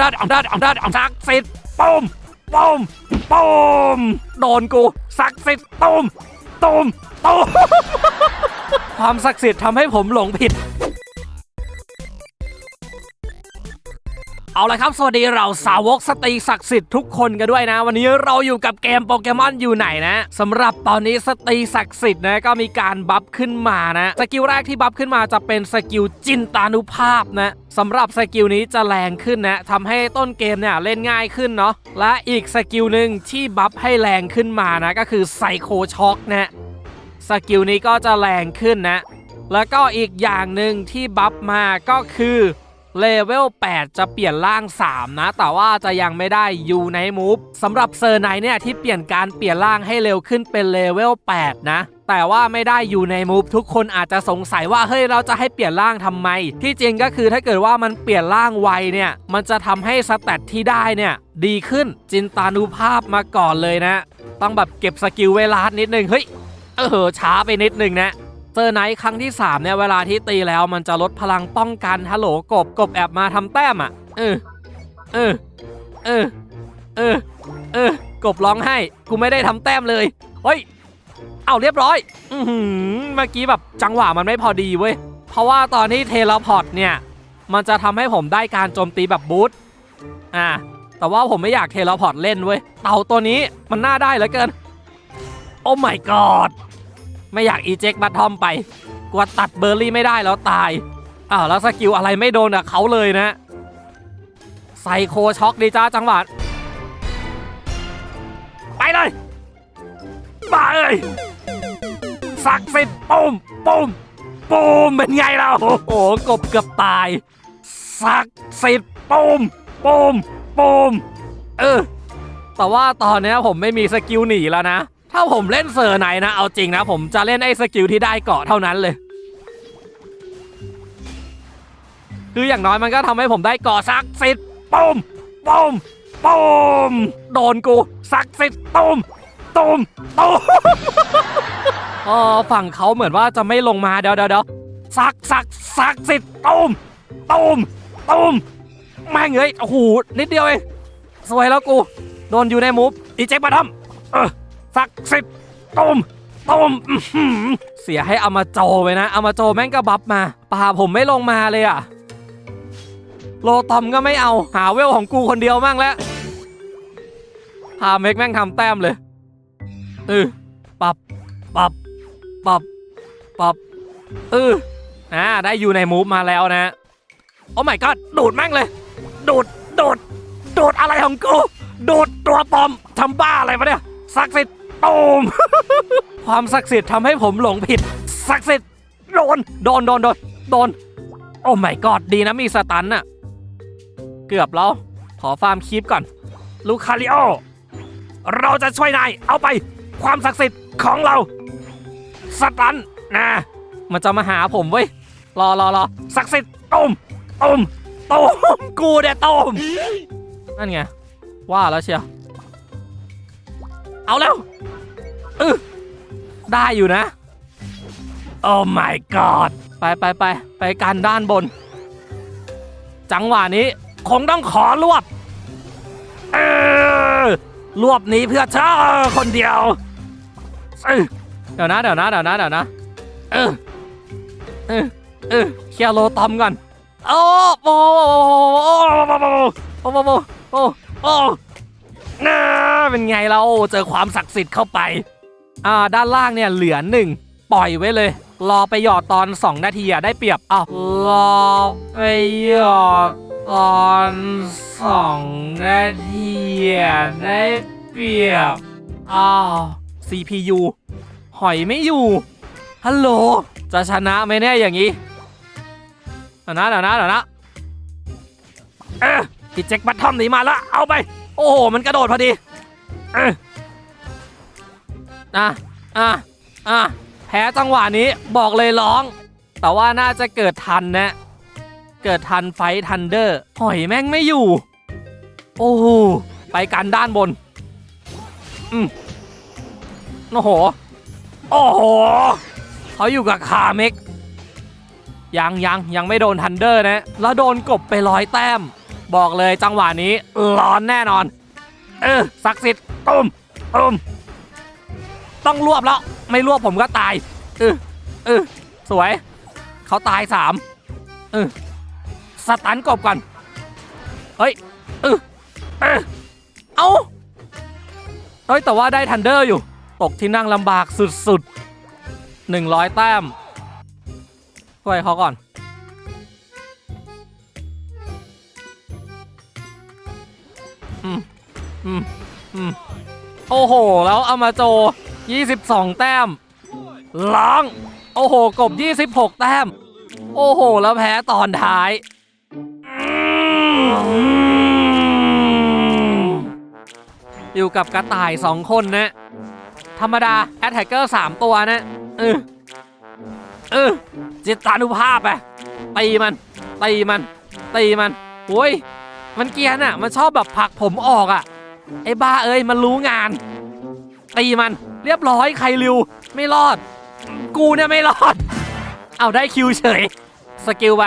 ด้านเอาด้านเอาด้านเอาศักสิทธิ์ปุ้มปุ้มปุ้มโดนกูซักสิทธิ์ตุมตุมตุมความศักดิ์สิทธิ์ทำให้ผมหลงผิด เอาละครับ สวัสดีเราสาวกสตรีศักดิ์สิทธิ์ทุกคนกันด้วยนะ วันนี้เราอยู่กับเกมโปเกมอนอยู่ไหนนะสำหรับตอนนี้สตรีศักดิ์สิทธิ์นะก็มีการบัฟขึ้นมานะสกิลแรกที่บัฟขึ้นมาจะเป็นสกิลจินตานุภาพนะสำหรับสกิลนี้จะแรงขึ้นนะทำให้ต้นเกมเนี่ยเล่นง่ายขึ้นเนาะและอีกสกิลหนึ่งที่บัฟให้แรงขึ้นมานะก็คือไซโคช็อกนะสกิลนี้ก็จะแรงขึ้นนะแล้วก็อีกอย่างหนึ่งที่บัฟมาก็คือ เลเวล 8 จะเปลี่ยนร่าง 3 นะ แต่ว่าจะยังไม่ได้ยูในมูฟสำหรับเซอร์ไนเนี่ยที่เปลี่ยนการเปลี่ยนร่างให้เร็วขึ้นเป็นเลเวล 8 นะแต่ว่าไม่ได้อยู่ในมูฟทุกคนอาจจะสงสัยว่าเฮ้ยเราจะให้เปลี่ยนร่างทำไม ที่จริงก็คือถ้าเกิดว่ามันเปลี่ยนร่างไวเนี่ย มันจะทำให้สแตทที่ได้เนี่ย ดีขึ้นจินตานุภาพมาก่อนเลยนะ ต้องแบบเก็บสกิลเวลานิดนึงเฮ้ยเออช้าไปนิดนึงนะ เจอไนท์ครั้งที่ 3 เนี่ย เวลาที่ตีแล้วมันจะลดพลังป้องกันฮัลโหลกบกบแอบมาทำแต้มอะ เออ เออ เออ เออ เออ กบร้องให้ กูไม่ได้ทำแต้มเลย เฮ้ย เอาเรียบร้อย อืเมื่อกี้แบบจังหวะมันไม่พอดีเว้ย เพราะว่าตอนที่เทเลพอร์ตเนี่ย มันจะทำให้ผมได้การโจมตีแบบบูทอ่า แต่ว่าผมไม่อยากเทเลพอร์ตเล่นเว้ย เต่าตัวนี้มันน่าได้เหลือเกิน โอ้ my god ไม่อยากอีเจ็คบัตทอมไปกลัวตัดเบอร์รี่ไม่ได้แล้วตายอ้าวแล้วสกิลอะไรไม่โดนอะเขาเลยนะไซโคช็อกดีจ้าจังหวัดไปเลยมาเอ้ยศักดิ์สิทธิ์ปุ้มปุ้มปุ้มเป็นไงเราโอ้โหกบเกือบตายศักดิ์สิทธิ์ปุ้มปุ้มปุ้มเออแต่ว่าตอนนี้ผมไม่มีสกิลหนีแล้วนะ ถ้าผมเล่นเซอร์ไหนนะ เอาจริงนะ ผมจะเล่นไอ้สกิลที่ได้เกาะเท่านั้นเลย คืออย่างน้อยมันก็ทำให้ผมได้เกาะศักสิทธิ์ปุ้มปุ้มปุ้มโดนกูศักสิทธิ์ตุ้มตุ้มตุ้มเออฝั่งเขาเหมือนว่าจะไม่ลงมาเดี๋ยวเดี๋ยวเดี๋ยวศักดิ์ศักดิ์ศักสิทธิ์ตุ้มตุ้มตุ้มแม่งเอ้ยโอ้โหนิดเดียวเองสวยแล้วกู โดนอยู่ในมูฟอีเจ็คมาทำเออ ศักสิทธิ์ต้มต้มเสียให้อามาโจไปนะอามาโจแม่งก็บัฟมาป่าผมไม่ลงมาเลยอะโลตอมก็ไม่เอาหาเวลของกูคนเดียวมั่งแล้วพาเมกแม่งทำแต้มเลยเออปับปับปับปับเอออ่าได้อยู่ในมูฟมาแล้วนะ โอ้ my god ดูดแม่งเลย ดูดดูดดูดอะไรของกู ดูดตัวปอมทำบ้าอะไรวะเนี่ยศักสิทธิ์ ตูม ความศักดิ์สิทธิ์ทำให้ผมหลงผิด ศักดิ์สิทธิ์โดน โดน โดน โดน โดน โอ้ my god ดีนะมีสตันน่ะ เกือบแล้ว ขอฟาร์มคีปก่อน ลูคาริโอ เราจะช่วยนาย เอาไป ความศักดิ์สิทธิ์ของเรา สตันนะมันจะมาหาผมเว้ย รอรอรอศักดิ์สิทธิ์ตูมตูมตูมกูเนี่ยตูมนั่นไง ว่าแล้วเชียว เอาแล้วเออได้อยู่นะ โอ้ my god ไปไปไปไปการด้านบน จังหวะนี้คงต้องขอรวบเออรวบนี้เพื่อเธอคนเดียวเออเดี๋ยวนะเดี๋ยวนะเดี๋ยวนะเดี๋ยวนะเออเออเออเคลียร์โลตอมก่อนโอ้โหโอ้โหโอ้โหโอ้โหโอ้โหโอ้โห น่าเป็นไงเราเจอความศักดิ์สิทธิ์เข้าไป อ่าด้านล่างเนี่ยเหลือหนึ่งปล่อยไว้เลย รอไปหยอดตอน 2 นาทีอะได้เปรียบอ้าวรอไปหยอดตอน2นาทีอะได้เปรียบอ้าว CPU หอยไม่อยู่ฮัลโหลจะชนะไหมเนี่ยอย่างนี้เดี๋ยวนะเดี๋ยวนะเดี๋ยวนะเออพี่แจ็คบัตทอมหนีมาแล้วเอาไป โอ้โห มันกระโดดพอดีอออะอะอะแพ้จังหวะนี้บอกเลยร้อง แต่ว่าน่าจะเกิดทันนะ เกิดทันไฟทันเดอร์ หอยแม่งไม่อยู่ โอ้โห ไปกันด้านบน อืมโอ้โห โอ้โห เขาอยู่กับคาเมกยังยังยังไม่โดนทันเดอร์นะ แล้วโดนกบไปร้อยแต้ม บอกเลยจังหวะนี้ร้อนแน่นอน เออศักดิ์สิทธิ์ตุ้มตุ้มต้องรวบแล้ว ไม่รวบผมก็ตายเออเออสวย เขาตายสามเออสตันกบก่อนเฮ้ยเออเออเอาเฮ้ยแต่ว่าได้ทันเดอร์อยู่ ตกที่นั่งลำบากสุดๆ100 แต้มช่วยเขาก่อน อืมอืมอืมโอ้โห แล้วอามาโจ 22 แต้มล้างโอ้โห กบ 26 แต้ม โอ้โห แล้วแพ้ตอนท้าย อยู่กับกระต่าย 2 คนนะ ธรรมดา แอตแทกเกอร์ 3 ตัวนะ เออ เออ จิตานุภาพอะตีมัน ตีมัน ตีมันโอ้ย มันเกียนอะ มันชอบแบบผลักผมออกอะ ไอ้บ้าเอ้ย มันรู้งาน ตีมัน เรียบร้อยใครริว ไม่รอด กูเนี่ยไม่รอด เอาได้คิวเฉย สกิลไป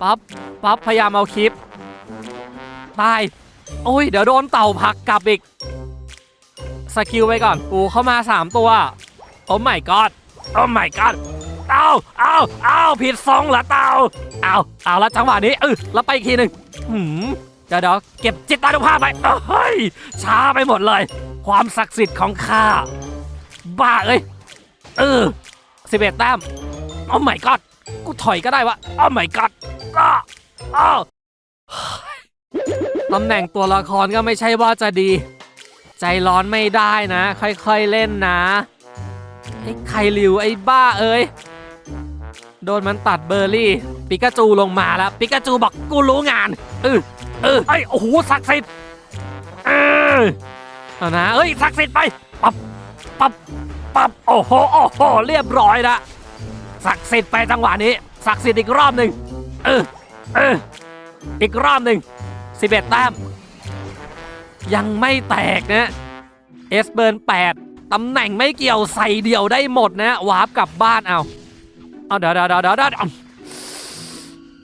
ปั๊บ ปั๊บ พยายามเอาคลิป ตาย โอ้ย เดี๋ยวโดนเต่าผักกลับอีก สกิลไปก่อน กูเข้ามา 3 ตัว โอ้ไม่กอดโอ้ไม่กอดเอาเอาเอาผิดทรงเหรอเต่าเอาเอาแล้วจังหวะนี้เออแล้วไปอีกทีหนึ่งหืม ดี๋ยวเดี๋ยวเก็บจิตตานุภาพไปเฮ้ยช้าไปหมดเลย ความศักดิ์สิทธิ์ของข้า บ้าเอ้ย เออสิบเอ็ดแต้มโอ้ไม่กอดกูถอยก็ได้วะโอ้ไม่กอดก็อ้าวตำแหน่งตัวละครก็ไม่ใช่ว่าจะดี ใจร้อนไม่ได้นะ ค่อยๆเล่นนะ ไอ้ไคลิวไอ้บ้าเอ้ย โดนมันตัดเบอร์รี่ ปิกาจูลงมาแล้ว ปิกาจูบอกกูรู้งานเออ เออไอ้โอ้โหศักดิ์สิทธิ์เออเอานะเอ้ยศักดิ์สิทธิ์ไปปับปับปับโอ้โหโอ้โหเรียบร้อยละศักดิ์สิทธิ์ไปจังหวะนี้ศักดิ์สิทธิ์อีกรอบหนึ่งเออเอออีกรอบหนึ่งสิบเอ็ดแต้มยังไม่แตกนะเอสเบิร์น8ตำแหน่งไม่เกี่ยวใส่เดี่ยวได้หมดนะวาร์ปกลับบ้านเอาเอาเดี๋ยวเดี๋ยวเดี๋ยวเดี๋ยวเดี๋ยว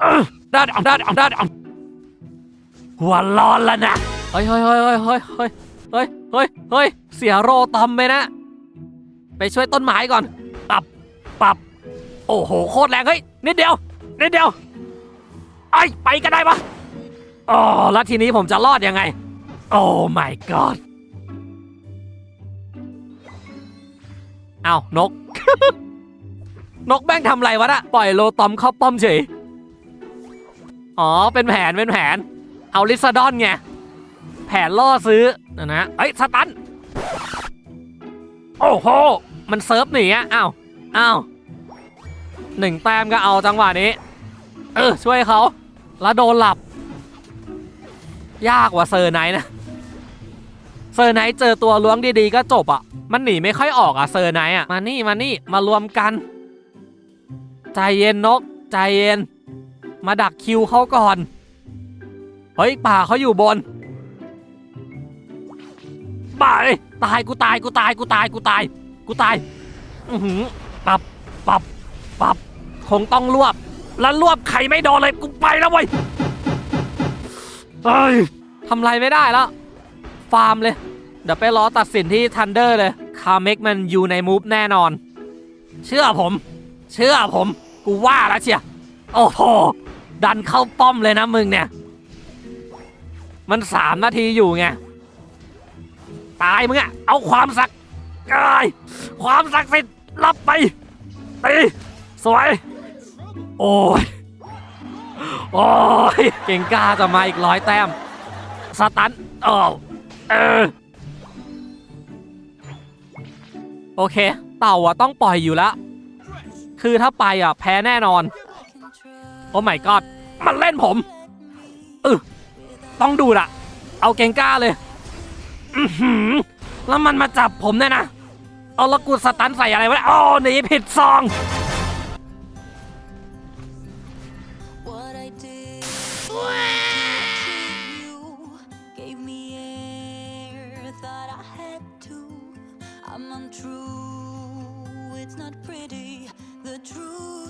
เออเดี๋ยวเดี๋ยว หัวร้อนแล้วนะเฮ้ยเฮ้ยเฮ้ยเฮ้ยเฮ้ยเฮ้ยเฮ้ยเฮ้ยเฮ้ยเสียโรตอมไปนะ ไปช่วยต้นไม้ก่อนปรับปรับโอ้โหโคตรแรงเฮ้ยนิดเดียวนิดเดียวไอ้ไปก็ได้ปะอ๋อแล้วทีนี้ผมจะรอดยังไง โอ้ my god เอานก นกแม่งทำไรวะนะปล่อยโลตอมเข้าป้อมเฉยอ๋อเป็นแผนเป็นแผน เอาลิซาดอนไง แผนล่อซื้อนะนะเอ้ยสตัน โอ้โห มันเซิร์ฟหนีอะอ้าวอ้าวหนึ่งแต้มก็เอาจังหวะนี้ เออ ช่วยเขา แล้วโดนหลับ ยากกว่าเซอร์ไนท์นะ เซอร์ไนท์เจอตัวล้วงดีๆ ก็จบอะ มันหนีไม่ค่อยออกอะเซอร์ไนท์อะ มานี่มานี่มารวมกัน ใจเย็นนก ใจเย็น มาดักคิวเขาก่อน เฮ้ยป่าเขาอยู่บนป่าเอ้ยตายกูตายกูตายกูตายกูตายกูตายอือหือปับปับปับคงต้องรวบ แล้วรวบใครไม่โดนเลยกูไปแล้วเว้ยเฮ้ยทำไรไม่ได้แล้ว ฟาร์มเลย เดี๋ยวไปรอตัดสินที่ทันเดอร์เลยคาเมกมันอยู่ในมูฟแน่นอน เชื่อผม เชื่อผม กูว่าแล้วเชียโอ้โหดันเข้าป้อมเลยนะมึงเนี่ย มันสามนาทีอยู่ไง ตายมึงอะเอาความศักดิ์กายความศักดิ์สิทธิ์รับไปตีสวย โอ้ย โอ้ย เก่งกล้าจะมาอีกร้อยแต้ม สตันเออเออ โอเค เต่าอะต้องปล่อยอยู่แล้ว คือถ้าไปอะแพ้แน่นอน โอ้ my god มันเล่นผมเออ ต้องดูดอะเอาเกงก้าเลยแล้วมันมาจับผมเนี่ยนะ เอาละกูสตันใส่อะไรวะอ๋อหนีผิดซอง What I did to you gave me air that I had to. I'm untrue, it's not pretty. The truth.